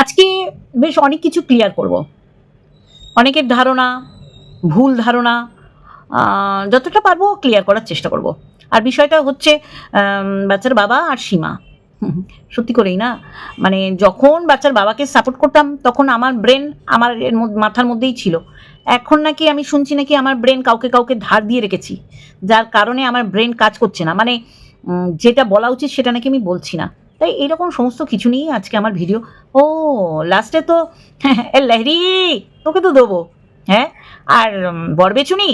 আজকে বেশ অনেক কিছু ক্লিয়ার করব। অনেকের ধারণা, ভুল ধারণা যতটা পারব ক্লিয়ার করার চেষ্টা করব। আর বিষয়টা হচ্ছে বাচ্চার বাবা আর সীমা। সত্যি করেই না? মানে যখন বাচ্চার বাবাকে সাপোর্ট করতাম, তখন আমার ব্রেন আমার এর মাথার মধ্যেই ছিল। এখন নাকি আমি শুনছি নাকি আমার ব্রেন কাউকে কাউকে ধার দিয়ে রেখেছি, যার কারণে আমার ব্রেন কাজ করছে না। মানে যেটা বলা উচিত সেটা নাকি আমি বলছি না। তাই এরকম সমস্ত কিছু নিয়েই আজকে আমার ভিডিও। ও লাস্টে তো এ লেহরি তোকে তো দেবো। হ্যাঁ আর বরবেচুনি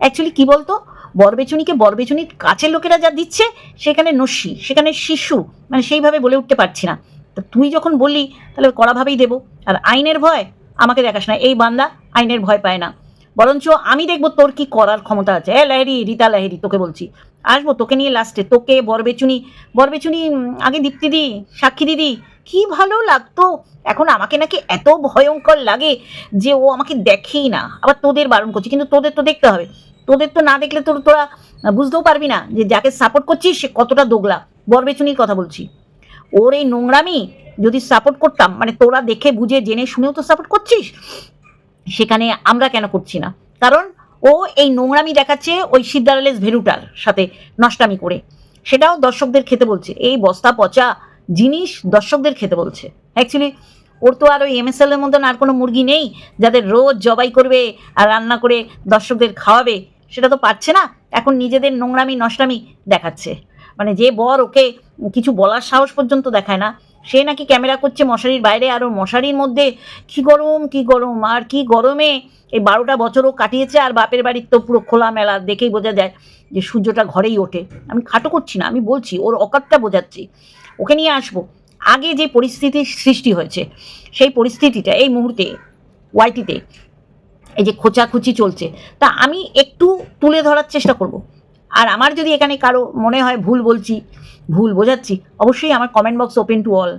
অ্যাকচুয়ালি কি বলতো? বরবেচুনিকে বরবেচুনির কাছের লোকেরা যা দিচ্ছে, সেখানে নস্যি, সেখানে শিশু মানে সেইভাবে বলে উঠতে পারছি না। তো তুই যখন বললি, তাহলে কড়াভাবেই দেবো। আর আইনের ভয় আমাকে দেখাস না। এই বান্দা আইনের ভয় পায় না। বরঞ্চ আমি দেখব তোর কি করার ক্ষমতা আছে। এ লাহেরি রীতা লাহেরি তোকে বলছি। আসব তোকে নিয়ে লাস্টে তোকে, বরবেচুনি বরবেচুনি আগে দীপ্তি দি, সাক্ষী দিদি, কি ভালো লাগতো। এখন আমাকে নাকি এত ভয়ঙ্কর লাগে যে ও আমাকে দেখেই না। আবার তোদের বারণ করছি, কিন্তু তোদের তো দেখতে হবে। তোদের তো না দেখলে তোর, তোরা বুঝতেও পারবি না যে যাকে সাপোর্ট করছিস, সে কতটা দোগলা। বরবেচুনির কথা বলছি। ওর এই নোংরামি যদি সাপোর্ট করতাম মানে তোরা দেখে, বুঝে, জেনে, শুনেও তো সাপোর্ট করছিস সেখানে আমরা কেন করছি না? কারণ ও এই নোংরামি দেখাচ্ছে ওই সিদ্ধারালেস ভেরুটার সাথে নষ্টামি করে। সেটাও দর্শকদের খেতে বলছে। এই বস্তা পচা জিনিস দর্শকদের খেতে বলছে। অ্যাকচুয়ালি ওর তো আর ওই এম এমএসএল এর মতন আর কোনো মুরগি নেই যাদের রোজ জবাই করবে আর রান্না করে দর্শকদের খাওয়াবে। সেটা তো পারছে না। এখন নিজেদের নোংরামি, নষ্টামি দেখাচ্ছে। মানে যে বর ওকে কিছু বলার সাহস পর্যন্ত দেখায় না। সে নাকি ক্যামেরা করছে মশারির বাইরে আর মশারির মধ্যে কি গরম কি গরম, আর কি গরমে এই বারোটা বছরও কাটিয়েছে আর বাপের বাড়ির তো পুরো খোলা মেলা দেখেই বোঝা যায় যে সূর্যটা ঘরেই ওঠে। আমি খাটো করছি না, আমি বলছি ওর অকাতটা বোঝাচ্ছি। ওকে নিয়ে আসব। আগে যে পরিস্থিতির সৃষ্টি হয়েছে, সেই পরিস্থিতিটা এই মুহূর্তে ওয়াইটিতে এই যে খোঁচাখুচি চলছে, তা আমি একটু তুলে ধরার চেষ্টা করব। আর আমার যদি এখানে কারও মনে হয় ভুল বলছি, ভুল বোঝাচ্ছি, অবশ্যই আমার comment box open to all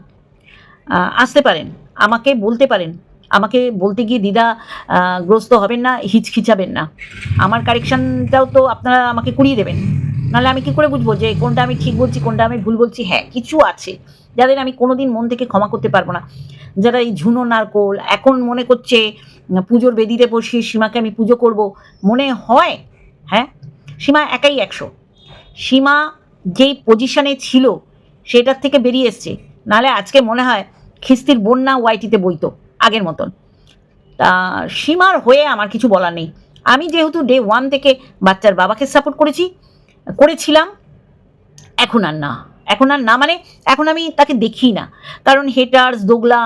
আসতে পারেন, আমাকে বলতে পারেন। আমাকে বলতে গিয়ে দিদা গ্রস্ত হবেন না হিচখিচাবেন না। আমার কারেকশনটাও তো আপনারা আমাকে কুড়িয়ে দেবেন। নাহলে আমি কি করে বুঝব যে কোনটা আমি ঠিক বলছি, কোনটা আমি ভুল বলছি? হ্যাঁ কিছু আছে যাদের আমি কোনোদিন মন থেকে ক্ষমা করতে পারব না। যারা এই ঝুনো নারকোল, এখন মনে করছে, পুজোর বেদিতে বসিয়ে সীমাকে আমি পুজো করব, মনে হয় হ্যাঁ সীমা একাই একশো। সীমা যেই পজিশনে ছিল, সেটার থেকে বেরিয়ে এসছে। নাহলে আজকে মনে হয় খিস্তির বন্যা ওয়াইটিতে বইতো, আগের মতন। তা সীমার হয়ে আমার কিছু বলার নেই। আমি যেহেতু ডে ওয়ান থেকে বাচ্চার বাবাকে সাপোর্ট করেছি, করেছিলাম, এখন আর না। এখন আর না মানে এখন আমি তাকে দেখি না। কারণ হেটার্স দোগলা,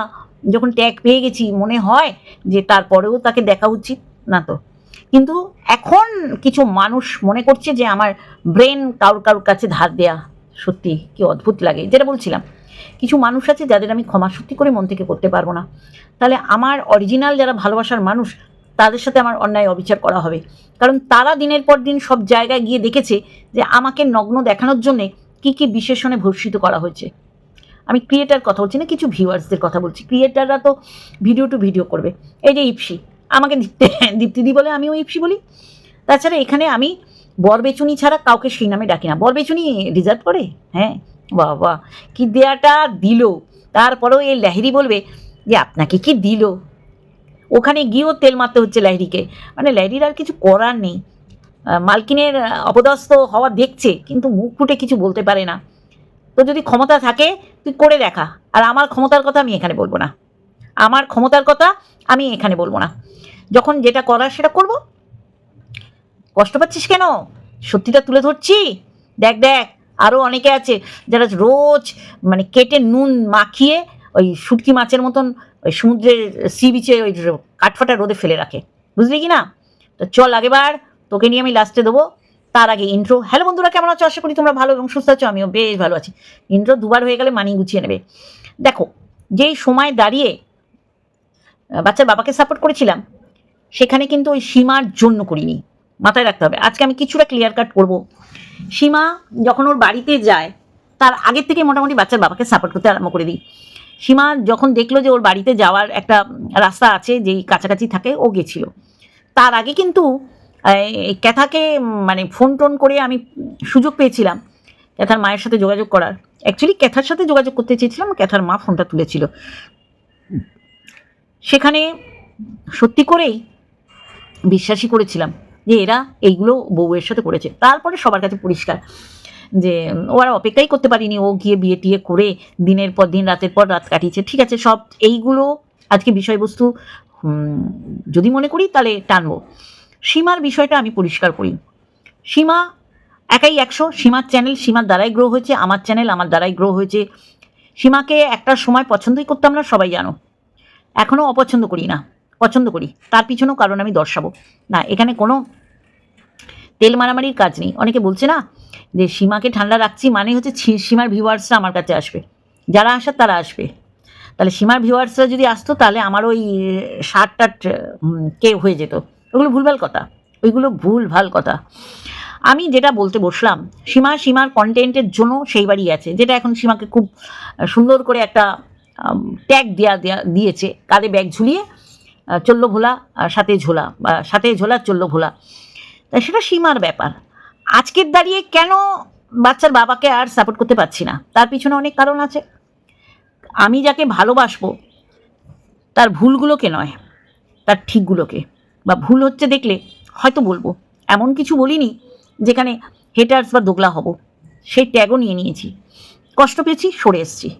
যখন ট্যাগ পেয়ে গেছি, মনে হয় যে তারপরেও তাকে দেখা উচিত। না তো। কিন্তু এখন কিছু মানুষ মনে করছে যে আমার ব্রেন কারোর কারোর কাছে ধার দেয়া সত্যি কি অদ্ভুত লাগে। যেটা বলছিলাম, কিছু মানুষ আছে যাদের আমি ক্ষমা সত্যি করে মন থেকে করতে পারব না। তাহলে আমার অরিজিনাল যারা ভালোবাসার মানুষ, তাদের সাথে আমার অন্যায় অবিচার করা হবে। কারণ তারা দিনের পর দিন সব জায়গায় গিয়ে দেখেছে যে আমাকে নগ্ন দেখানোর জন্যে কী কী বিশেষণে ভূষিত করা হয়েছে। আমি ক্রিয়েটার কথা বলছি না, কিছু ভিউয়ার্সদের কথা বলছি। ক্রিয়েটাররা তো ভিডিও টু ভিডিও করবে। এই যে ইপসি আমাকে দীপ্তি দীপ্তিদি বলে আমিও ইপসি বলি। তাছাড়া এখানে আমি বরবেচুনি ছাড়া কাউকে সেই নামে ডাকি না। বরবেচুনি রিজার্ভ করে? হ্যাঁ। বাহ বাহ। কি দেয়াটা দিল। তারপরেও এই ল্যাহিরি বলবে যে, আপনাকে কি দিল? ওখানে গিয়েও তেল মারতে হচ্ছে ল্যাহিরিকে মানে ল্যাহিরির আর কিছু করার নেই। মালকিনের অপদস্থ হওয়া দেখছে, কিন্তু মুখ ফুটে কিছু বলতে পারে না। তো যদি ক্ষমতা থাকে, তুই করে দেখা। আর আমার ক্ষমতার কথা আমি এখানে বলব না। আমার ক্ষমতার কথা আমি এখানে বলব না। যখন যেটা করার সেটা করব? কষ্ট পাচ্ছিস কেন? সত্যিটা তুলে ধরছি? দেখ দেখ আরও অনেকে আছে যারা রোজ মানে কেটে নুন মাখিয়ে ওই শুটকি মাছের মতন ওই সমুদ্রের সি বিচে ওই কাঠফাটা রোদে ফেলে রাখে। বুঝলি কি না? তো চল আগেবার, তোকে নিয়ে আমি লাস্টে দেবো। তার আগে ইন্ট্রো হ্যালো বন্ধুরা, কেমন আছো? আশা করি তোমরা ভালো এবং সুস্থ আছো, আমিও বেশ ভালো আছি। ইন্ট্রো দুবার হয়ে গেলে মানিয়ে গুছিয়ে নেবে। দেখো, যেই সময় দাঁড়িয়ে বাচ্চার বাবাকে সাপোর্ট করেছিলাম সেখানে কিন্তু ওই সীমার জন্য করিনি। মাথায় রাখতে হবে। আজকে আমি কিছুটা ক্লিয়ার কাট করব। সীমা যখন ওর বাড়িতে যায়, তার আগের থেকে মোটামুটি বাচ্চার বাবাকে সাপোর্ট করতে আরম্ভ করে দিই। সীমা যখন দেখল যে ওর বাড়িতে যাওয়ার একটা রাস্তা আছে, যেই কাছাকাছি থাকে, ও গেছিল। তার আগে কিন্তু, এই ক্যাথাকে মানে ফোন টোন করে আমি সুযোগ পেয়েছিলাম ক্যাথার মায়ের সাথে যোগাযোগ করার। অ্যাকচুয়ালি ক্যাথার সাথে যোগাযোগ করতে চেয়েছিলাম, ক্যাথার মা ফোনটা তুলেছিল। সেখানে সত্যি করেই বিশ্বাসই করেছিলাম যে এরা এইগুলো বউয়ের সাথে করেছে। তারপরে সবার কাছে পরিষ্কার যে ও আর অপেক্ষাই করতে পারিনি। ও গিয়ে বিয়ে টিয়ে করে দিনের পর দিন, রাতের পর রাত কাটিয়েছে। ঠিক আছে, সব এইগুলো আজকে বিষয়বস্তু যদি মনে করি তাহলে টানবো। সীমার বিষয়টা আমি পরিষ্কার করি। সীমা একাই একশো, সীমার চ্যানেল সীমার দ্বারাই গ্রো হয়েছে, আমার চ্যানেল আমার দ্বারাই গ্রো হয়েছে। সীমাকে একটা সময় পছন্দই করতাম না, সবাই জানো। এখনও অপছন্দ করি না। পছন্দ করি। তার পিছনেও কারণ আমি দর্শাবো। না, এখানে কোনো তেল মারামারির কাজ নেই। অনেকে বলছে না যে সীমাকে ঠান্ডা রাখছি মানে হচ্ছে সীমার ভিউয়ার্সরা আমার কাছে আসবে। যারা আসার তারা আসবে। তাহলে সীমার ভিউয়ার্সরা যদি আসতো তাহলে আমার ওই শার্ট টাট কে হয়ে যেত। ওগুলো ভুলভাল কথা। ওইগুলো ভুল ভালো কথা। আমি যেটা বলতে বসলাম, সীমা সীমার কন্টেন্টের জন্য সেই বাড়ি আছে, যেটা এখন সীমাকে খুব সুন্দর করে একটা ট্যাগ দেওয়া দেয়া- দিয়েছে। কাঁধে ব্যাগ ঝুলিয়ে চলল ভোলা সাথে ঝোলা বা সাথে ঝোলা চলল ভোলা। তাই সেটা সীমার ব্যাপার। আজকের দাঁড়িয়ে কেন বাচ্চার বাবাকে আর সাপোর্ট করতে পারছি না? তার পিছনে অনেক কারণ আছে। আমি যাকে ভালোবাসবো, তার ভুলগুলোকে নয়, তার ঠিকগুলোকে। বা ভুল হচ্ছে দেখলে হয়তো বলব। এমন কিছু বলিনি যেখানে হেটার্স বা দোগলা হব। সেই ট্যাগও নিয়ে নিয়েছি। কষ্ট পেয়েছি, সরে এসেছি।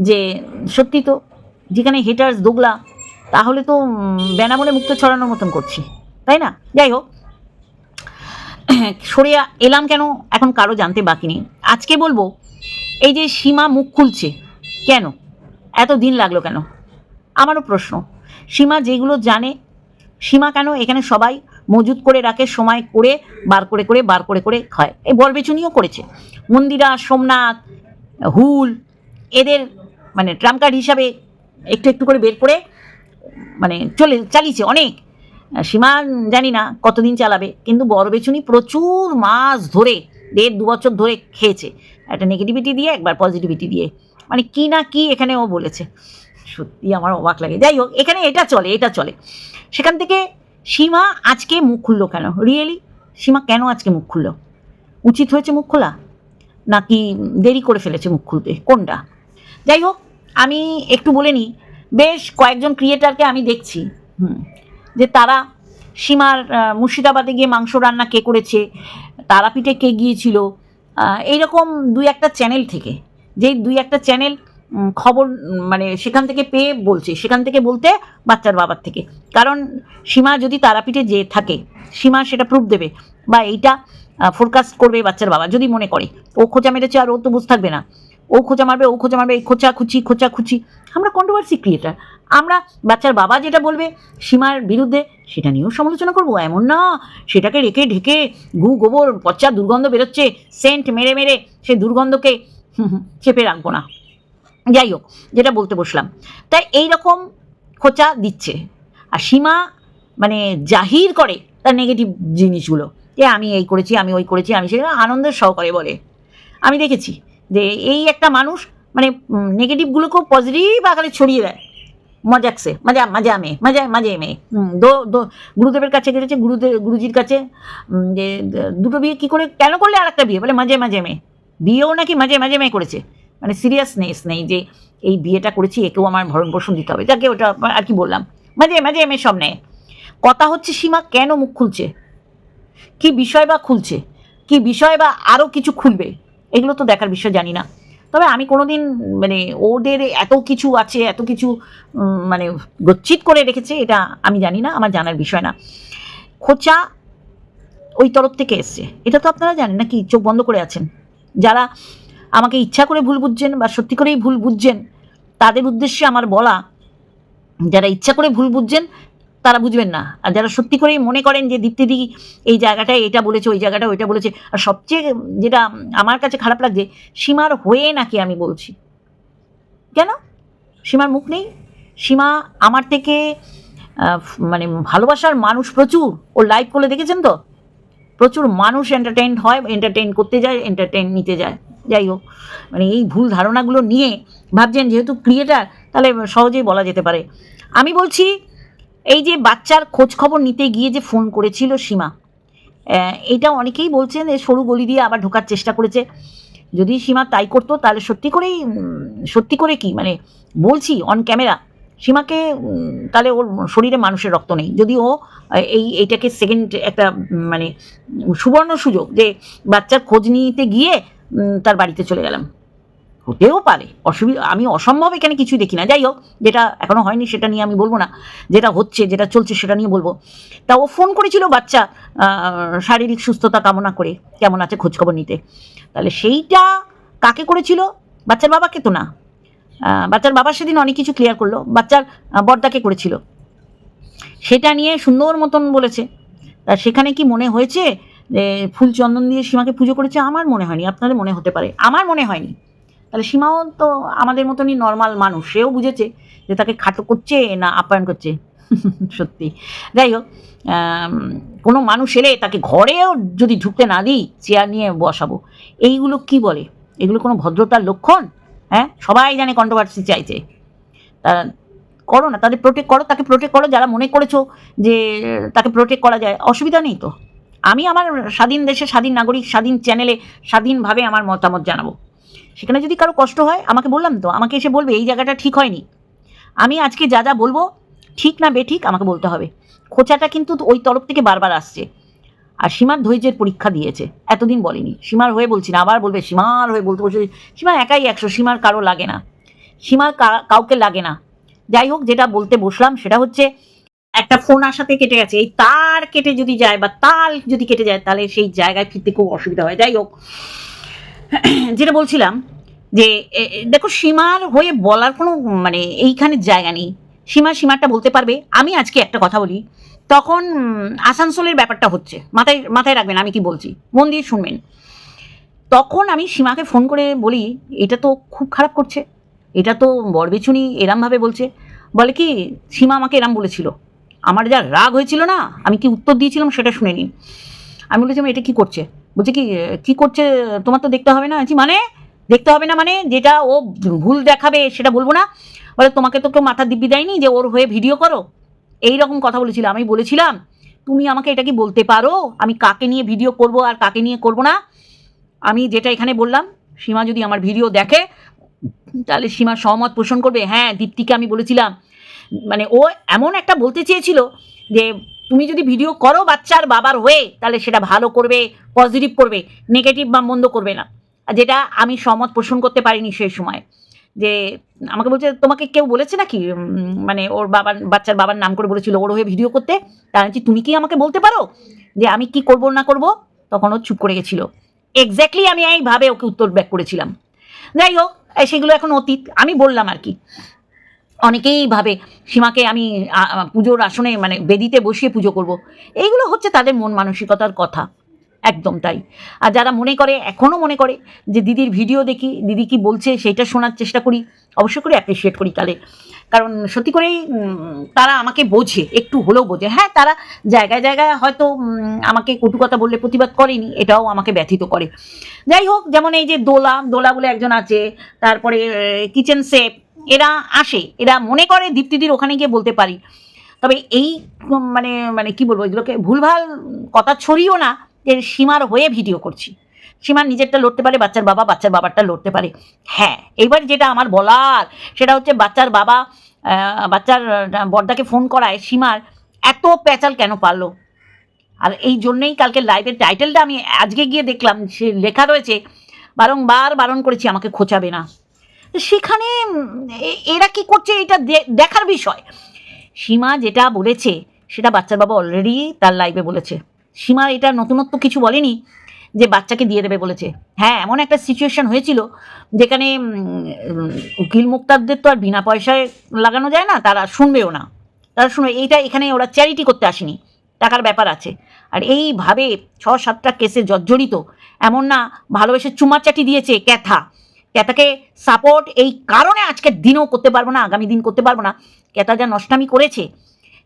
যে সত্যি তো, যেখানে হেটার্স দোগলা তাহলে তো বেনামনে মুক্ত ছড়ানোর মতন করছি। তাই না? যাই হোক। সরে এলাম কেন? এখন কারও জানতে বাকি নেই। আজকে বলব, এই যে সীমা মুখ খুলছে, কেন? এত দিন লাগল কেন? আমারও প্রশ্ন। সীমা যেগুলো জানে, সীমা কেন এখানে সবাই মজুত করে রাখে, সময় করে, বার করে করে, বার করে করে খায়? এই বরবেচুনিও করেছে। মন্দিরা, সোমনাথ, হুল, এদের মানে ট্রাম কার্ড হিসাবে একটু একটু করে বের করে মানে চলে, চালিয়েছে অনেক। সীমা জানি না কতদিন চালাবে, কিন্তু বড় বেছুনি প্রচুর মাস ধরে, দেড় দু বছর ধরে খেয়েছে। একটা নেগেটিভিটি দিয়ে, একবার পজিটিভিটি দিয়ে। মানে কি না কি এখানে ও বলেছে। সত্যি আমার অবাক লাগে। যাই হোক, এখানে এটা চলে এটা চলে। সেখান থেকে সীমা আজকে মুখ খুললো কেন? রিয়েলি সীমা কেন আজকে মুখ খুললো? উচিত হয়েছে মুখ খোলা? নাকি দেরি করে ফেলেছে মুখ খুলতে? কোনটা? যাই হোক, আমি একটু বলে নিই বেশ কয়েকজন ক্রিয়েটারকে আমি দেখছি। হুম। যে তারা সীমার মুর্শিদাবাদে গিয়ে মাংস রান্না কে করেছে তারাপীঠে কে গিয়েছিল এইরকম দুই একটা চ্যানেল থেকে। যেই দুই একটা চ্যানেল খবর মানে সেখান থেকে পেয়ে বলছে সেখান থেকে বলতে বাচ্চার বাবার থেকে। কারণ সীমা যদি তারাপীঠে যেয়ে থাকে সীমা সেটা প্রুফ দেবে বা এইটা ফোরকাস্ট করবে বাচ্চার বাবা যদি মনে করে। ও খোঁচা মেরেছে আর ও তো বুঝ থাকবে না। ও খোঁচা মারবে, ও খোঁচা মারবে, এই খোঁচা খুচি খোঁচা খুচি। আমরা কন্ট্রোভার্সি ক্রিয়েটার আমরা বাচ্চার বাবা যেটা বলবে সীমার বিরুদ্ধে, সেটা নিয়েও সমালোচনা করব। এমন না, সেটাকে রেখে ঢেকে গু, গোবর, পচা দুর্গন্ধ বেরোচ্ছে, সেন্ট মেরে মেরে সে দুর্গন্ধকে চেপে রাখব না। যাই হোক, যেটা বলতে বসলাম। তাই এই রকম খোঁচা দিচ্ছে। আর সীমা মানে জাহির করে তার নেগেটিভ জিনিসগুলো। যে আমি এই করেছি, আমি ওই করেছি, আমি সেটা আনন্দের সহকারে বলে। আমি দেখেছি। যে এই একটা মানুষ মানে নেগেটিভগুলোকেও পজিটিভ আকারে ছড়িয়ে দেয়। মজাকসে মজা মজা মে মজা, মজে মেয়ে। দো দো, গুরুদেবের কাছে গেছে গুরুদেব গুরুজির কাছে যে দুটো বিয়ে কী করে, কেন করলে আর একটা বিয়ে? বলে মাঝে মাঝে মেয়ে। বিয়েও নাকি মাঝে মাঝে মে করেছে। মানে সিরিয়াসনেস নেই যে, এই বিয়েটা করেছি, একেও আমার ভরণ পোষণ দিতে হবে। যাকে ওটা, আর কি বললাম? মাঝে মাঝে মে সব নেয়। কথা হচ্ছে, সীমা কেন মুখ খুলছে? কি বিষয় বা খুলছে? কি বিষয় বা আরও কিছু খুলবে? এগুলো তো দেখার বিষয়, জানি না। তবে আমি কোনোদিন মানে ওদের এত কিছু আছে, এত কিছু মানে গচ্ছিত করে রেখেছে, এটা আমি জানি না, আমার জানার বিষয় না। খোঁচা ওই তরফ থেকে এসছে। এটা তো আপনারা জানেন না কি চোখ বন্ধ করে আছেন? যারা আমাকে ইচ্ছা করে ভুল বুঝছেন বা সত্যি করেই ভুল বুঝছেন, তাদের উদ্দেশ্যে আমার বলা, যারা ইচ্ছা করে ভুল বুঝছেন তারা বুঝবেন না। আর যারা সত্যি করেই মনে করেন যে দীপ্তিদি এই জায়গাটায় এটা বলেছে, ওই জায়গাটা ওইটা বলেছে, আর সবচেয়ে যেটা আমার কাছে খারাপ লাগছে, সীমার হয়ে নাকি আমি বলছি। কেন? সীমার মুখ নেই। সীমা আমার থেকে মানে ভালোবাসার মানুষ প্রচুর। ও লাইভ করলে দেখেছেন তো? প্রচুর মানুষ এন্টারটেইন হয় এন্টারটেইন করতে যায় এন্টারটেইন নিতে যায়। যাই হোক মানে এই ভুল ধারণাগুলো নিয়ে ভাবছেন যেহেতু ক্রিয়েটার তাহলে সহজেই বলা যেতে পারে। আমি বলছি এই যে বাচ্চার খোঁজ খবর নিতে গিয়ে যে ফোন করেছিল সীমা এটা অনেকেই বলছেন যে সরু গলি দিয়ে আবার ঢোকার চেষ্টা করেছে। যদি সীমা তাই করতো, তাহলে সত্যি করেই সত্যি করে কি মানে বলছি অন ক্যামেরা সীমাকে তাহলে ওর শরীরে মানুষের রক্ত নেই। যদি ও এই এইটাকে সেকেন্ড একটা মানে সুবর্ণ সুযোগ যে বাচ্চার খোঁজ নিতে গিয়ে তার বাড়িতে চলে গেলাম। হতেও পারে। অসুবিধা আমি অসম্ভব এখানে কিছুই দেখি না। যাই হোক, যেটা এখনও হয়নি সেটা নিয়ে আমি বলব না। যেটা হচ্ছে, যেটা চলছে সেটা নিয়ে বলব। তা ও ফোন করেছিল বাচ্চা শারীরিক সুস্থতা কামনা করে, কেমন আছে খোঁজখবর নিতে। তাহলে সেইটা কাকে করেছিল? বাচ্চার বাবাকে তো না। বাচ্চার বাবা সেদিন অনেক কিছু ক্লিয়ার করল। বাচ্চার বর্দাকে করেছিল। সেটা নিয়ে সুন্দর মতন বলেছে। তা সেখানে কি মনে হয়েছে যে ফুল চন্দন দিয়ে সীমাকে পুজো করেছে? আমার মনে হয়নি। আপনাদের মনে হতে পারে। আমার মনে হয়নি। তাহলে সীমাও তো আমাদের মতনই নর্মাল মানুষ, সেও বুঝেছে যে তাকে খাটো করছে না আপ্যায়ন করছে। সত্যি। যাই হোক কোনো মানুষ এলে তাকে ঘরেও যদি ঢুকতে না দিই, চেয়ার নিয়ে বসাবো। এইগুলো কি বলে? এগুলো কোনো ভদ্রতার লক্ষণ? হ্যাঁ? সবাই জানে কন্ট্রোভার্সি চাইছে। তা করো না, তাদের প্রোটেক্ট করো, তাকে প্রোটেক্ট করো, যারা মনে করেছ যে তাকে প্রোটেক্ট করা যায়, অসুবিধা নেই তো। আমি আমার স্বাধীন দেশে, স্বাধীন নাগরিক, স্বাধীন চ্যানেলে স্বাধীনভাবে আমার মতামত জানাব। সেখানে যদি কারও কষ্ট হয়, আমাকে বললাম তো, আমাকে এসে বলবে, এই জায়গাটা ঠিক হয়নি। আমি আজকে যা যা বলব, ঠিক না বেঠিক আমাকে বলতে হবে। খোঁচাটা কিন্তু ওই তরফ থেকে বারবার আসছে। আর সীমার ধৈর্যের পরীক্ষা দিয়েছে। এতদিন বলেনি। সীমার হয়ে বলছি না, আবার বলবে, সীমার হয়ে বলতে বলছে। সীমা একাই একশো, সীমার কারও লাগে না। সীমার কাউকে লাগে না। যাই হোক, যেটা বলতে বসলাম সেটা হচ্ছে, একটা ফোন আসাতে কেটে গেছে। এই তার কেটে যদি যায় বা তাল যদি কেটে যায়, তাহলে সেই জায়গায় ফিরতে খুব অসুবিধা হয়। যাই হোক। যেটা বলছিলাম যে দেখো সীমার হয়ে বলার কোনো মানে এইখানে জায়গা নেই। সীমা সীমারটা বলতে পারবে। আমি আজকে একটা কথা বলি। তখন আসানসোলের ব্যাপারটা হচ্ছে, মাথায় মাথায় রাখবেন আমি কি বলছি, মন দিয়ে শুনবেন। তখন আমি সীমাকে ফোন করে বলি, এটা তো খুব খারাপ করছে। এটা তো বরবেচুনি এরমভাবে বলছে। বলে কি, সীমা আমাকে এরম বলেছিল। আমার যা রাগ হয়েছিল না, আমি কি উত্তর দিয়েছিলাম সেটা শুনে নিন। আমি বলেছিলাম এটা কি করছে? বলছে কি কি করছে? তোমার তো দেখতে হবে না? বলছি, মানে? দেখতে হবে না মানে যেটা ও ভুল দেখাবে সেটা বলব না? বলে তোমাকে তো কেউ মাথা দিব্যি দেয়নি যে ওর হয়ে ভিডিও করো? এই রকম কথা বলেছিল আমি বলেছিলাম তুমি আমাকে এটা কি বলতে পারো? আমি কাকে নিয়ে ভিডিও করব আর কাকে নিয়ে করব না? আমি যেটা এখানে বললাম সীমা যদি আমার ভিডিও দেখে তাহলে সীমা সহমত পোষণ করবে। হ্যাঁ দীপ্তিকে আমি বলেছিলাম। মানে ও এমন একটা বলতে চেয়েছিল যে তুমি যদি ভিডিও করো বাচ্চার বাবার হয়ে তাহলে সেটা ভালো করবে পজিটিভ করবে নেগেটিভ বা মন্দ করবে না। যেটা আমি সহমত পোষণ করতে পারিনি সেই সময়। যে আমাকে বলছে, তোমাকে কেউ বলেছে নাকি? মানে ওর বাবার, বাচ্চার বাবার নাম করে বলেছিল ওর হয়ে ভিডিও করতে। তার বলছি, তুমি কি আমাকে বলতে পারো যে আমি কি করব না করব? তখন ও চুপ করে গেছিল। এক্স্যাক্টলি আমি এইভাবে ওকে উত্তর ব্যাক করেছিলাম। যাই হোক সেগুলো এখন অতীত। আমি বললাম আর কি। অনেকেই ভাবে, সীমাকে আমি পুজোর আসনে মানে বেদিতে বসিয়ে পুজো করব। এইগুলো হচ্ছে তাদের মন মানসিকতার কথা। একদম তাই। আর যারা মনে করে এখনও মনে করে যে দিদির ভিডিও দেখি, দিদি কি বলছে সেটা শোনার চেষ্টা করি, অবশ্যই করে অ্যাপ্রিসিয়েট করি তাহলে কারণ সত্যি করেই তারা আমাকে বোঝে, একটু হলেও বোঝে। হ্যাঁ তারা জায়গায় জায়গায় হয়তো আমাকে কটু কথা বললে প্রতিবাদ করেনি, এটাও আমাকে ব্যথিত করে। যাই হোক, যেমন এই যে দোলা দোলা বলে একজন আছে, তারপরে কিচেন সেফ এরা আসে, এরা মনে করে দীপ্তিদির ওখানে গিয়ে বলতে পারি। তবে এই মানে মানে কি বলব, এগুলোকে ভুলভাল কথা ছড়িও না যে সীমার হয়ে ভিডিও করছি। সীমার নিজেরটা লড়তে পারে, বাচ্চার বাবা বাচ্চার বাবারটা লড়তে পারে। হ্যাঁ এবার যেটা আমার বলার, সেটা হচ্ছে বাচ্চার বাবা বাচ্চার বর্দাকে ফোন করায় সীমার এত পেঁচাল কেন পারল? আর এই জন্যেই কালকে লাইভের টাইটেলটা আমি আজকে গিয়ে দেখলাম, সে লেখা রয়েছে, বারংবার বারণ করেছি, আমাকে খোঁচাবে না। সেখানে এরা কি করছে এটা দেখার বিষয়। সীমা যেটা বলেছে, সেটা বাচ্চার বাবা অলরেডি তার লাইভে বলেছে। সীমার এটা নতুনত্ব কিছু বলেনি যে বাচ্চাকে দিয়ে দেবে বলেছে। হ্যাঁ এমন একটা সিচুয়েশন হয়েছিল যেখানে উকিল মুক্তারদের তো আর বিনা পয়সায় লাগানো যায় না, তারা শুনবেও না। তারা শুনবে, এইটা এখানে ওরা চ্যারিটি করতে আসেনি, টাকার ব্যাপার আছে। আর এইভাবে ছ সাতটা কেসে জর্জরিত, এমন না ভালোবেসে চুমাচাটি দিয়েছে, ক্যাথা। ক্যাথাকে সাপোর্ট এই কারণে আজকের দিনেও করতে পারব না, আগামী দিন করতে পারব না। ক্যাথা যা নষ্টামি করেছে,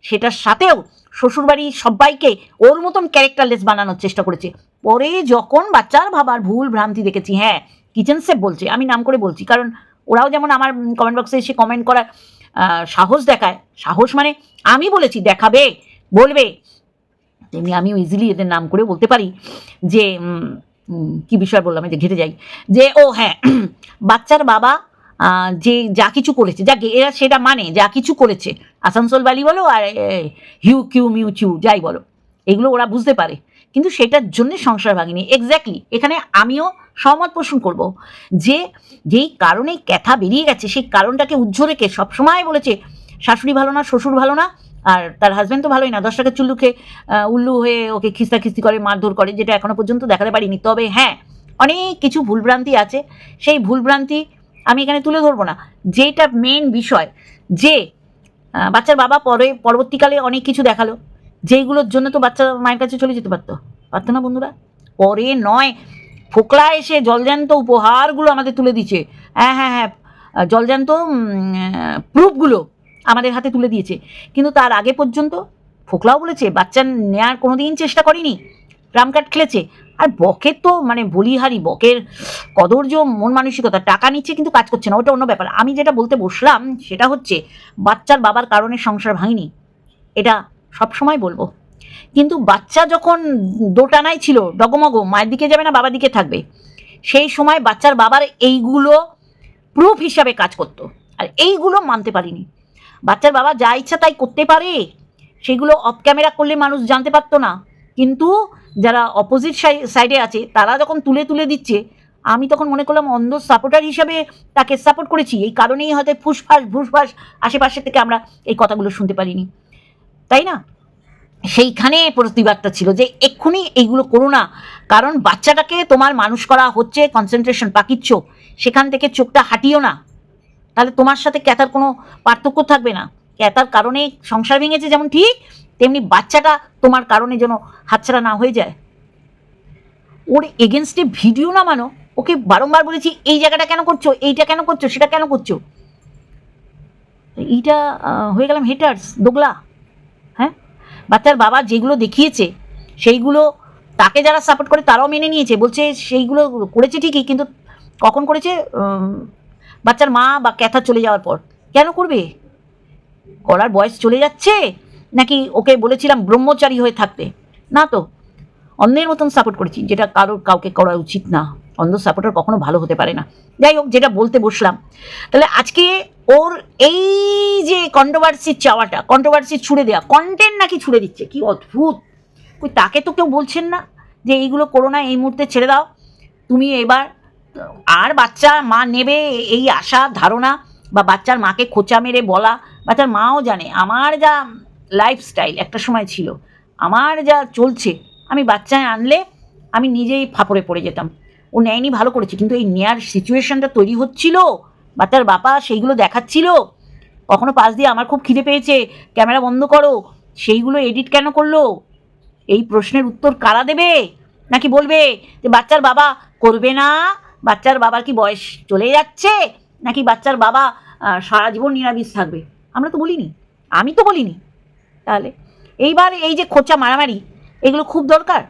সেটার সাথেও শ্বশুরবাড়ির সবাইকে ওর মতন ক্যারেক্টারলেস বানানোর চেষ্টা করেছে। পরে যখন বাচ্চার ভাবার ভুল ভ্রান্তি দেখেছি হ্যাঁ কিচেন সেফ বলছে, আমি নাম করে বলছি, কারণ ওরাও যেমন আমার কমেন্ট বক্সে এসে কমেন্ট করার সাহস দেখায়। সাহস মানে আমি বলেছি, দেখাবে, বলবে। তেমনি আমিও ইজিলি এদের নাম করে বলতে পারি যে কি বিষয় বললাম? যে ঘেটে যাই। যে, ও হ্যাঁ বাচ্চার বাবা যে, যা কিছু করেছে যা এরা সেটা মানে যা কিছু করেছে, আসানসোল বালি বলো আর হিউ, কিউ, মিউ, চিউ, যাই বলো, এগুলো ওরা বুঝতে পারে। কিন্তু সেটার জন্য সংসার ভাঙিনি। এক্স্যাক্টলি এখানে আমিও সহমত পোষণ করব যে, যেই কারণে ক্যাথা বেরিয়ে গেছে, সেই কারণটাকে উজ্জ্ব রেখে সবসময় বলেছে, শাশুড়ি ভালো না, শ্বশুর ভালো না আর তার হাজব্যান্ড তো ভালোই না। দশ টাকা চুল্লুকে উল্লু হয়ে ওকে খিস্তা খিস্তি করে মারধর করে যেটা এখনও পর্যন্ত দেখাতে পারিনি। তবে হ্যাঁ অনেক কিছু ভুলভ্রান্তি আছে। সেই ভুলভ্রান্তি আমি এখানে তুলে ধরবো না। যেটা মেন বিষয় যে বাচ্চার বাবা পরে পরবর্তীকালে অনেক কিছু দেখাল। যেইগুলোর জন্য তো বাচ্চা মায়ের কাছে চলে যেতে পারতো। পারতো না বন্ধুরা? পরে নয় ফোকলা এসে জলজ্যান্ত উপহারগুলো আমাদের তুলে দিচ্ছে। হ্যাঁ হ্যাঁ হ্যাঁ আহ, জলজ্যান্ত প্রুফগুলো আমাদের হাতে তুলে দিয়েছে। কিন্তু তার আগে পর্যন্ত ফোকলাও বলেছে, বাচ্চা নেয়ার কোনোদিন চেষ্টা করেনি। রামকাট খেলেছে। আর বকের তো মানে বলিহারি, বকের কদর্য, মন মানসিকতা, টাকা নিচ্ছে কিন্তু কাজ করছে না, ওটা অন্য ব্যাপার। আমি যেটা বলতে বসলাম সেটা হচ্ছে, বাচ্চার বাবার কারণে সংসার ভাঙিনি। এটা সব সময় বলব। কিন্তু বাচ্চা যখন দোটানায় ছিল, ডগমগ, মায়ের দিকে যাবে না, বাবার দিকে থাকবে, সেই সময় বাচ্চার বাবার এইগুলো প্রুফ হিসাবে কাজ করতো। আর এইগুলো মানতে পারিনি। বাচ্চার বাবা যা ইচ্ছা তাই করতে পারে। সেগুলো অফ ক্যামেরা করলে মানুষ জানতে পারতো না। কিন্তু যারা অপোজিট সাইডে আছে, তারা যখন তুলে তুলে দিচ্ছে, আমি তখন মনে করলাম অন্ধ সাপোর্টার হিসাবে তাকে সাপোর্ট করেছি। এই কারণেই হয়তো ফুসফাস, ভুসফাস আশেপাশে থেকে আমরা এই কথাগুলো শুনতে পারিনি। তাই না? সেইখানে প্রতিবাদটা ছিল যে এক্ষুনি এইগুলো করো না। কারণ বাচ্চাটাকে তোমার মানুষ করা হচ্ছে কনসেন্ট্রেশন পাকিচ্ছ। সেখান থেকে চোখটা হাঁটিও না। তাহলে তোমার সাথে ক্যাথার কোনো পার্থক্য থাকবে না। ক্যাথার কারণে সংসার ভেঙেছে যেমন ঠিক, তেমনি বাচ্চাটা তোমার কারণে যেন হাতছাড়া না হয়ে যায়। ওর এগেনস্টে ভিডিও না মানো, ওকে বারংবার বলেছি, এই জায়গাটা কেন করছ? এইটা কেন করছ? সেটা কেন করছ? এইটা হয়ে গেলাম হেটার্স দোগলা। হ্যাঁ? বাচ্চার বাবা যেগুলো দেখিয়েছে, সেইগুলো তাকে যারা সাপোর্ট করে তারাও মেনে নিয়েছে। বলছে, সেইগুলো করেছে ঠিকই, কিন্তু কখন করেছে? বাচ্চার মা বা ক্যাথা চলে যাওয়ার পর। কেন করবে? করার বয়স চলে যাচ্ছে? নাকি ওকে বলেছিলাম ব্রহ্মচারী হয়ে থাকতে? না তো। অন্যের মতন সাপোর্ট করেছি, যেটা কারোর কাউকে করা উচিত না। অন্ধ সাপোর্টার কখনো ভালো হতে পারে না। যাই হোক, যেটা বলতে বসলাম। তাহলে আজকে ওর এই যে কন্ট্রোভার্সির চাওয়াটা কন্ট্রোভার্সি ছুড়ে দেওয়া কন্টেন্ট নাকি ছুড়ে দিচ্ছে? কি অদ্ভুত! তাকে তো কেউ বলছেন না যে এইগুলো করো না, এই মুহূর্তে ছেড়ে দাও। তুমি এবার আর বাচ্চা মা নেবে এই আশা, ধারণা, বা বাচ্চার মাকে খোঁচা মেরে বলা, বাচ্চার মাও জানে। আমার যা লাইফস্টাইল একটা সময় ছিল, আমার যা চলছে, আমি বাচ্চায় আনলে আমি নিজেই ফাপড়ে পড়ে যেতাম। ও নেয়নি, ভালো করেছে, কিন্তু এই নেয়ার সিচুয়েশনটা তৈরি হচ্ছিল, বাচ্চার বাবা সেইগুলো দেখাচ্ছিল। কখনো পাশ দিয়ে আমার খুব খিদে পেয়েছে, ক্যামেরা বন্ধ করো, সেইগুলো এডিট কেন করল? এই প্রশ্নের উত্তর কারা দেবে? নাকি বলবে যে, বাচ্চার বাবা করবে না? বাচ্চার বাবার কি বয়স চলে যাচ্ছে? নাকি বাচ্চার বাবা সারা জীবন নিরামিষ থাকবে? আমরা তো বলিনি। আমি তো বলিনি। তাহলে এইবার এই যে খোঁচা মারামারি, এগুলো খুব দরকার।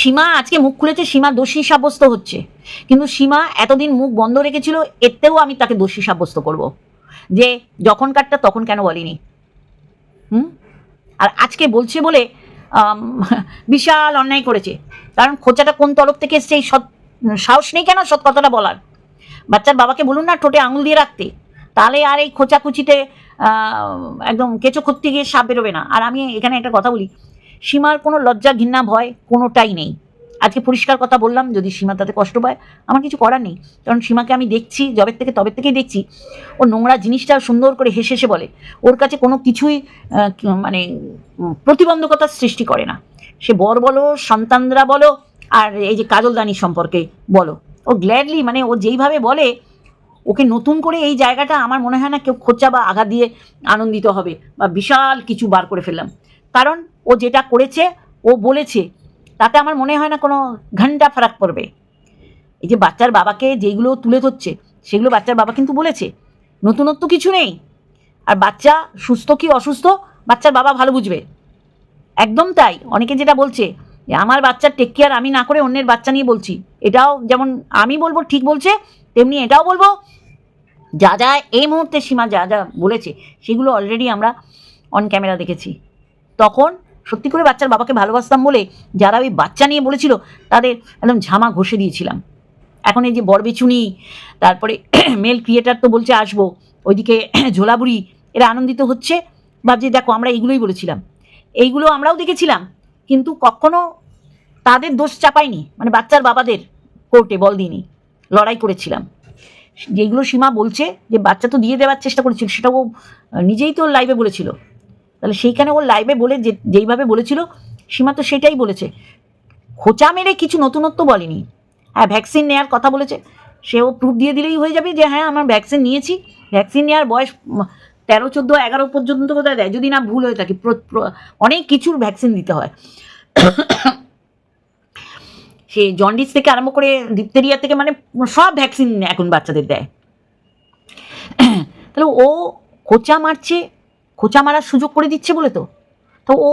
সীমা আজকে মুখ খুলেছে, সীমা দোষী সাব্যস্ত হচ্ছে। কিন্তু সীমা এতদিন মুখ বন্ধ রেখেছিল, এতেও আমি তাকে দোষী সাব্যস্ত করব। যে যখন কাটটা তখন কেন বলিনি? হুম? আর আজকে বলছে বলে বিশাল অন্যায় করেছে। কারণ খোঁচাটা কোন তরফ থেকে এসছে, এই সৎ সাহস নেই কেন সৎ কথাটা বলার? বাচ্চার বাবাকে বলুন না ঠোঁটে আঙুল দিয়ে রাখতে। তাহলে আর এই খোঁচাকুচিতে একদম কেঁচো করতে গিয়ে সাপ বেরোবে না। আর আমি এখানে একটা কথা বলি, সীমার কোনো লজ্জা, ঘৃণা, ভয় কোনোটাই নেই। আজকে পরিষ্কার কথা বললাম, যদি সীমা তাতে কষ্ট পায়, আমার কিছু করার নেই। কারণ সীমাকে আমি দেখছি জবের থেকে তবের থেকেই দেখছি। ও নোংরা জিনিসটা সুন্দর করে হেসে হেসে বলে। ওর কাছে কোনো কিছুই মানে প্রতিবন্ধকতার সৃষ্টি করে না। সে বর বলো, সন্তানরা বলো আর এই যে কাজলদানি সম্পর্কে বলো। ও গ্ল্যাডলি মানে ও যেইভাবে বলে, ওকে নতুন করে এই জায়গাটা আমার মনে হয় না কেউ খোঁচা বা আঘাত দিয়ে আনন্দিত হবে বা বিশাল কিছু বার করে ফেললাম। কারণ ও যেটা করেছে, ও বলেছে, তাতে আমার মনে হয় না কোনো ঘণ্টা ফারাক পড়বে। এই যে বাচ্চার বাবাকে যেইগুলো তুলে ধরছে, সেগুলো বাচ্চার বাবা কিন্তু বলেছে। নতুনত্ব কিছু নেই। আর বাচ্চা সুস্থ কি অসুস্থ, বাচ্চার বাবা ভালো বুঝবে। একদম তাই। অনেকে যেটা বলছে আমার বাচ্চার টেক কেয়ার আমি না করে অন্যের বাচ্চা নিয়ে বলছি। এটাও যেমন আমি বলব, ঠিক বলছে, তেমনি এটাও বলব, যা যা এই মুহূর্তে সীমা যা যা বলেছে, সেগুলো অলরেডি আমরা অন ক্যামেরা দেখেছি। তখন সত্যি করে বাচ্চার বাবাকে ভালোবাসতাম বলে যারা ওই বাচ্চা নিয়ে বলেছিল, তাদের একদম ঝামা ঘষে দিয়েছিলাম। এখন এই যে বরবেচুনি, তারপরে মেল ক্রিয়েটার তো বলছে আসব, ওইদিকে ঝোলাবুড়ি, এরা আনন্দিত হচ্ছে। ভাবছি দেখো আমরা এইগুলোই বলেছিলাম। এইগুলো আমরাও দেখেছিলাম। কিন্তু কখনো তাদের দোষ চাপাইনি। মানে বাচ্চার বাবাদের কোর্টে বল দিইনি। লড়াই করেছিলাম। যেগুলো সীমা বলছে যে বাচ্চা তো দিয়ে দেওয়ার চেষ্টা করেছিল, সেটা ও নিজেই তো লাইভে বলেছিল। তাহলে সেইখানে ও লাইভে বলে যে, যেইভাবে বলেছিল, সীমা তো সেটাই বলেছে। খোঁচা মেরে কিছু নতুনত্ব বলেনি। হ্যাঁ ভ্যাকসিন নেওয়ার কথা বলেছে। সেও প্রুফ দিয়ে দিলেই হয়ে যাবে যে হ্যাঁ আমার ভ্যাকসিন নিয়েছি। ভ্যাকসিন নেওয়ার বয়স তেরো, চোদ্দ, এগারো পর্যন্ত বোধহয় দেয়? যদি না ভুল হয়ে থাকে অনেক কিছুর ভ্যাকসিন দিতে হয়। সে জন্ডিস থেকে আরম্ভ করে ডিপথেরিয়া থেকে মানে সব ভ্যাকসিন এখন বাচ্চাদের দেয়। তাহলে ও খোঁচা মারছে, খোঁচা মারার সুযোগ করে দিচ্ছে বলে তো? তো ও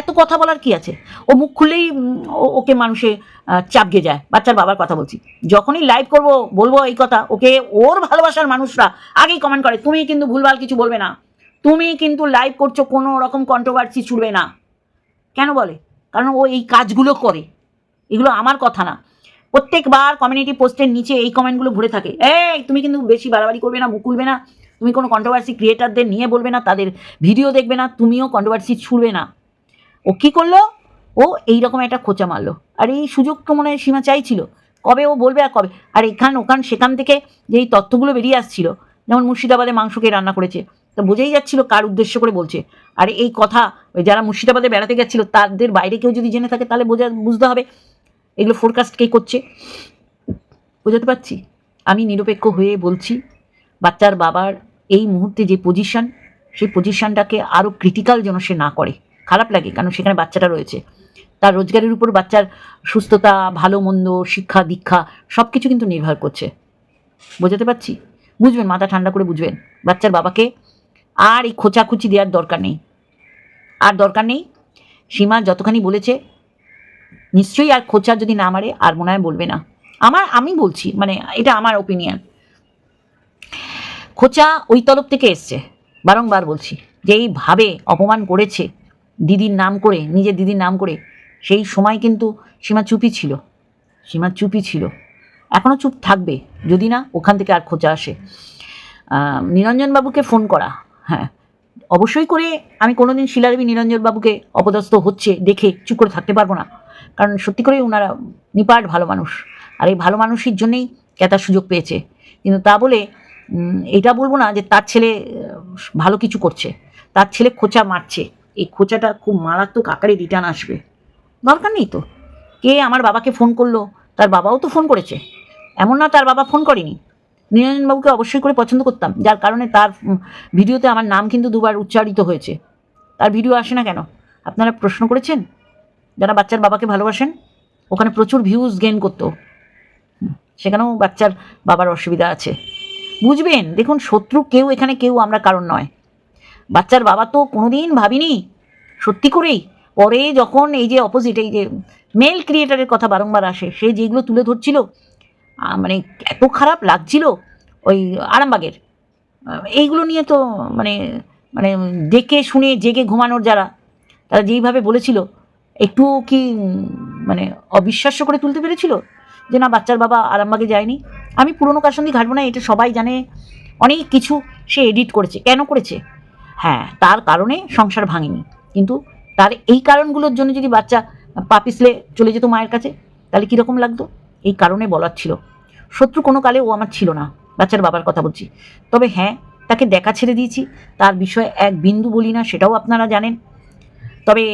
এত কথা বলার কি আছে? ও মুখ খুললেই ওকে মানুষে চাপকে যায়। বাচ্চার বাবার কথা বলছি। যখনই লাইভ করব, বলব এই কথা, ওকে ওর ভালোবাসার মানুষরা আগেই কমেন্ট করে, তুমি কিন্তু ভুলভাল কিছু বলবে না। তুমি কিন্তু লাইভ করছ, কোনো রকম কন্ট্রোভার্সি ছুড়বে না। কেন বলে? কারণ ও এই কাজগুলো করে। এগুলো আমার কথা না। প্রত্যেকবার কমিউনিটি পোস্টের নিচে এই কমেন্টগুলো ভরে থাকে। এই, তুমি কিন্তু বেশি বাড়াবাড়ি করবে না, মুখ খুলবে না। তুমি কোনো কন্ট্রোভার্সি ক্রিয়েটারদের নিয়ে বলবে না, তাদের ভিডিও দেখবে না, তুমিও কন্ট্রোভার্সি ছুড়বে না। ও কী করল? ও এই রকম একটা খোঁচা মারলো। আর এই সুযোগ তো মনে হয় সীমা চাইছিল। কবে ও বলবে আর কবে? আর এখান, ওখান, সেখান থেকে যে এই তথ্যগুলো বেরিয়ে আসছিল, যেমন মুর্শিদাবাদে মাংসকে রান্না করেছে, তো বোঝাই যাচ্ছিল কার উদ্দেশ্য করে বলছে। আর এই কথা যারা মুর্শিদাবাদে বেড়াতে গেছিল, তাদের বাইরে কেউ যদি জেনে থাকে, তাহলে বোঝা, বুঝতে হবে। এগুলো ফোরকাস্ট কে করছে? বোঝাতে পারছি? আমি নিরপেক্ষ হয়ে বলছি, বাচ্চার বাবার এই মুহূর্তে যে পজিশন সেই পজিশনটাকে আরও ক্রিটিক্যাল যেন সে না করে। খারাপ লাগে, কারণ সেখানে বাচ্চাটা রয়েছে। তার রোজগারের উপর বাচ্চার সুস্থতা, ভালো মন্দ, শিক্ষা, দীক্ষা সব কিছু কিন্তু নির্ভর করছে। বোঝাতে পারছি? বুঝবেন, মাথা ঠান্ডা করে বুঝবেন। বাচ্চার বাবাকে আর এই খোঁচাখুচি দেওয়ার দরকার নেই। আর দরকার নেই, সীমা যতখানি বলেছে, নিশ্চয়ই আর খোঁচা যদি না মারে, আর মনে হয় বলবে না। আমার, আমি বলছি মানে এটা আমার ওপিনিয়ন খোঁচা ওই তরফ থেকে এসছে। বারংবার বলছি যে এইভাবে অপমান করেছে দিদির নাম করে, নিজের দিদির নাম করে, সেই সময় কিন্তু সীমা চুপই ছিল। সীমা চুপই ছিল। এখনও চুপ থাকবে, যদি না ওখান থেকে আর খোঁচা আসে। নিরঞ্জনবাবুকে ফোন করা হ্যাঁ। অবশ্যই করে আমি কোনোদিন শিলাদেবী নিরঞ্জনবাবুকে অপদস্থ হচ্ছে দেখে চুপ করে থাকতে পারব না। কারণ সত্যি করেই ওনারা নিপাট ভালো মানুষ। আর এই ভালো মানুষের জন্যেই ক্যাতার সুযোগ পেয়েছে। কিন্তু তা বলে এটা বলব না যে তার ছেলে ভালো কিছু করছে। তার ছেলে খোঁচা মারছে। এই খোঁচাটা খুব মারাত্মক আকারে রিটার্ন আসবে। দরকার নেই তো। কে আমার বাবাকে ফোন করল? তার বাবাও তো ফোন করেছে। এমন না তার বাবা ফোন করেনি। নিরঞ্জনবাবুকে অবশ্যই করে পছন্দ করতাম। যার কারণে তার ভিডিওতে আমার নাম কিন্তু দুবার উচ্চারিত হয়েছে। তার ভিডিও আসে না কেন? আপনারা প্রশ্ন করেছেন? যারা বাচ্চার বাবাকে ভালোবাসেন, ওখানে প্রচুর ভিউজ গেইন করতো। সেখানেও বাচ্চার বাবার অসুবিধা আছে। বুঝবেন? দেখুন, শত্রু কেউ এখানে কেউ আমরা কারণ নয়। বাচ্চার বাবা তো কোনোদিন ভাবিনি, সত্যি করেই। পরে যখন এই যে অপোজিট এই যে মেল ক্রিয়েটারের কথা বারংবার আসে, সে যেগুলো তুলে ধরছিল মানে এত খারাপ লাগছিল ওই আরামবাগের। এইগুলো নিয়ে তো মানে মানে দেখে শুনে, জেগে ঘুমানোর যারা, তারা যেইভাবে বলেছিল, একটু কি মানে অবিশ্বাস্য করে তুলতে পেরেছিল? যে না, বাচ্চার বাবা আরামবাগে যায়নি। আমি পুরনো কাসন্দি ঘাটবো না, এটা সবাই জানে। অনেক কিছু সে এডিট করেছে। কেন করেছে? হ্যাঁ তার কারণে সংসার ভাঙেনি। কিন্তু তার এই কারণগুলোর জন্য যদি বাচ্চা পা পিছলে চলে যেত মায়ের কাছে, তাহলে কীরকম লাগতো? এই কারণে বলার ছিল। শত্রু কোনো কালে ও আমার ছিল না, বাচ্চার বাবার কথা বলছি। তবে হ্যাঁ তাকে দেখা ছেড়ে দিয়েছি। তার বিষয়ে এক বিন্দু বলি না, সেটাও আপনারা জানেন। তবে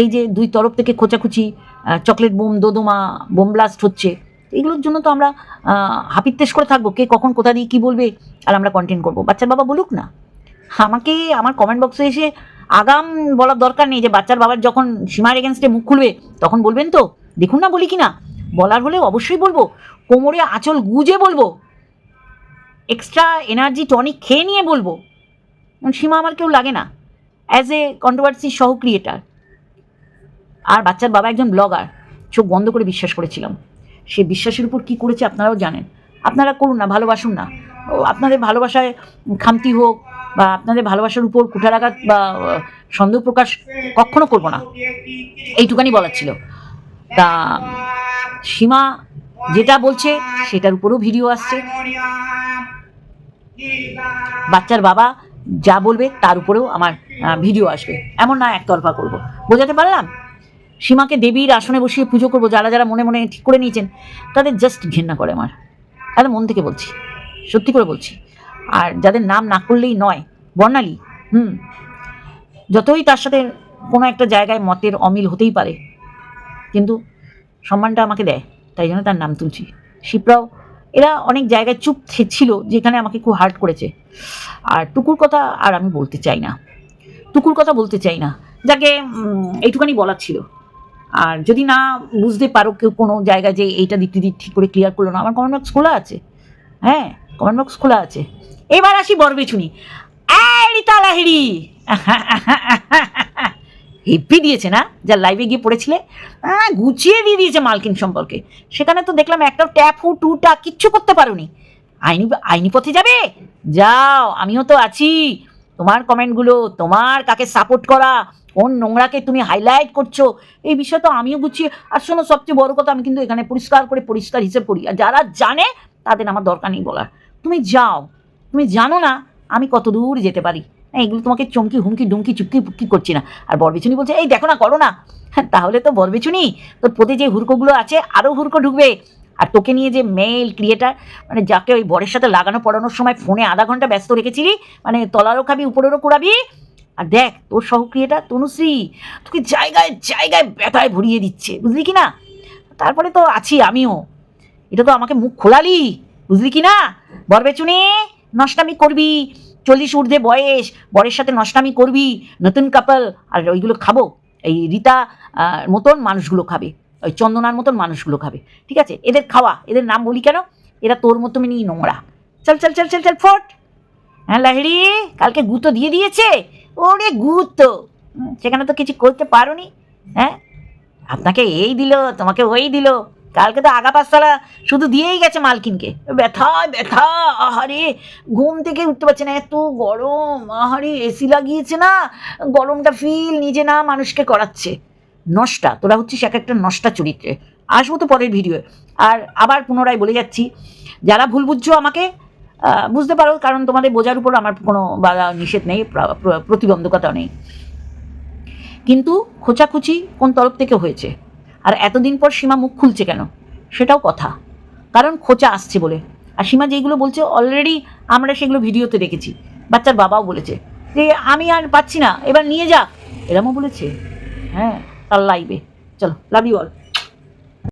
এই যে দুই তরফ থেকে খোঁচাখুচি চকলেট বোম, দোদোমা, বোম ব্লাস্ট হচ্ছে এগুলোর জন্য তো আমরা হাপিত্তেশ করে থাকব। কে কখন, কোথা দিয়ে কী বলবে, আর আমরা কন্টেন্ট করব। বাচ্চার বাবা বলুক না। আমাকে, আমার কমেন্ট বক্সে এসে আগাম বলার দরকার নেই যে বাচ্চার বাবার যখন সীমার এগেনস্টে মুখ খুলবে, তখন বলবেন তো? দেখুন না, বলি কি না? বলার হলে অবশ্যই বলব। কোমরে আঁচল গুজে বলব। এক্সট্রা এনার্জি টনিক খেয়ে নিয়ে বলব। সীমা আমার কেউ লাগে না। অ্যাজ এ কন্ট্রোভার্সি সহ ক্রিয়েটার আর বাচ্চার বাবা একজন ব্লগার চোখ বন্ধ করে বিশ্বাস করেছিলাম। সে বিশ্বাসের উপর কি করেছে আপনারাও জানেন। আপনারা করুন না, ভালোবাসুন না। আপনাদের ভালোবাসায় খামতি হোক বা আপনাদের ভালোবাসার উপর কুঠারাঘাত বা সন্দেহ প্রকাশ কখনো করব না। এইটুকানি বলার ছিল। তা সীমা যেটা বলছে সেটার উপরেও ভিডিও আসছে। বাচ্চার বাবা যা বলবে তার উপরেও আমার ভিডিও আসবে। এমন না একতরফা করব। বোঝাতে পারলাম? সীমাকে দেবীর আসনে বসিয়ে পুজো করব, যারা যারা মনে মনে ঠিক করে নিয়েছেন, তাদের জাস্ট ঘেন্না করে আমার একদম মন থেকে বলছি, সত্যি করে বলছি। আর যাদের নাম না করলেই নয়, বর্ণালী, হুম, যতই তার সাথে কোনো একটা জায়গায় মতের অমিল হতেই পারে, কিন্তু সম্মানটা আমাকে দেয়, তাই জন্য তার নাম তুলছি। শিবরাও, এরা অনেক জায়গায় চুপ ছিল, যেখানে আমাকে খুব হার্ট করেছে। আর টুকুর কথা আর আমি বলতে চাই না। টুকুর কথা বলতে চাই না, যাকে এইটুখানি বলার ছিল। আর যদি না বুঝতে পারো কেউ কোনো জায়গায় যে এইটা দিক দিক ঠিক করে ক্লিয়ার করল না, আমার কমেন্ট বক্স খোলা আছে? হ্যাঁ কমেন্ট বক্স খোলা আছে। এবার আসি বরবেছুনি এই রিতা লাহিড়ি! হেপি দিয়েছে না? যা লাইভে গিয়ে পড়েছিলে? গুছিয়ে দিয়ে দিয়েছে মালকিন সম্পর্কে। সেখানে তো দেখলাম একটা ট্যাপ হু টুটা কিচ্ছু করতে পারোনি। আইনি আইনি পথে যাবে? যাও, আমিও তো আছি। তোমার কমেন্টগুলো, তোমার কাকে সাপোর্ট করা, কোন নোংরাকে তুমি হাইলাইট করছ, এই বিষয় তো আমিও গুছিয়ে, আর শোনো, সবচেয়ে বড় কথা আমি কিন্তু এখানে পরিষ্কার করে পরিষ্কার হিসেবে পড়ি আর যারা জানে, তাদের আমার দরকার নেই বলার। তুমি যাও, তুমি জানো না আমি কত দূর যেতে পারি। হ্যাঁ এগুলো তোমাকে চমকি, হুমকি, ডুমকি, চুপকি পুকি করছি না। আর বরবেচুনি বলছে, এই দেখো না, করো না। হ্যাঁ তাহলে তো বরবেচুনি তোর পদে যে হুড়কোগুলো আছে আরও হুড়কো ঢুকবে। আর তোকে নিয়ে যে মেল ক্রিয়েটার মানে যাকে ওই বরের সাথে লাগানো পড়ানোর সময় ফোনে আধা ঘণ্টা ব্যস্ত রেখেছিলি মানে তলারও খাবি উপরেরও কুড়াবি আর দেখ, তোর সহ ক্রিয়েটার তনুশ্রী, তোকে জায়গায় জায়গায় ব্যথায় ভরিয়ে দিচ্ছে, বুঝলি কি না? তারপরে তো আছি আমিও। এটা তো আমাকে মুখ খোলালি, বুঝলি কি না? বরবেচুনি নষ্টামি করবি, চল্লিশ ঊর্ধ্বে বয়স, বরের সাথে নষ্টামি করবি, নতুন কাপল আর ওইগুলো খাব, এই রীতা মতন মানুষগুলো খাবে। ওই চন্দনার মতন মানুষগুলো খাবে। ঠিক আছে? এদের খাওয়া, এদের নাম বলি কেন? এরা তোর মতনই নোংরা। চল চল চল চল চল, ফট। হ্যাঁ লাহিড়ি, কালকে গুঁতো দিয়ে দিয়েছে। ওরে গুঁতো। সেখানে তো কিছু করতে পারোনি। হ্যাঁ? আপনাকে এই দিল, তোমাকে ওই দিল। কালকে তো আগা পাঁচতলা শুধু দিয়েই গেছে মালকিনকে। ব্যথা ব্যথা, আহারে। ঘুম থেকে উঠতে পারছে না, এত গরম। আহারে, এসি লাগিয়েছে না। গরমটা ফিল নিজে না মানুষকে করাচ্ছে। নষ্টা, তোরা হচ্ছিস এক একটা নষ্টা চরিত্রে। আসব তো পরের ভিডিও আর আবার পুনরায় বলে যাচ্ছি, যারা ভুল বুঝছ আমাকে বুঝতে পারো, কারণ তোমাদের বোঝার উপর আমার কোনো বাধা নিষেধ নেই, প্র- প্র- প্রতিবন্ধকতা নেই। কিন্তু খোঁচাখুচি কোন তরফ থেকে হয়েছে। আর এতদিন পর সীমা মুখ খুলছে কেন? সেটাও কথা। কারণ খোঁচা আসছে বলে। আর সীমা যেইগুলো বলছে অলরেডি আমরা সেগুলো ভিডিওতে দেখেছি। বাচ্চার বাবাও বলেছে যে, আমি আর পাচ্ছি না, এবার নিয়ে যা। এরমও বলেছে। হ্যাঁ। তার লাইভে চলো লাভ ইউ অল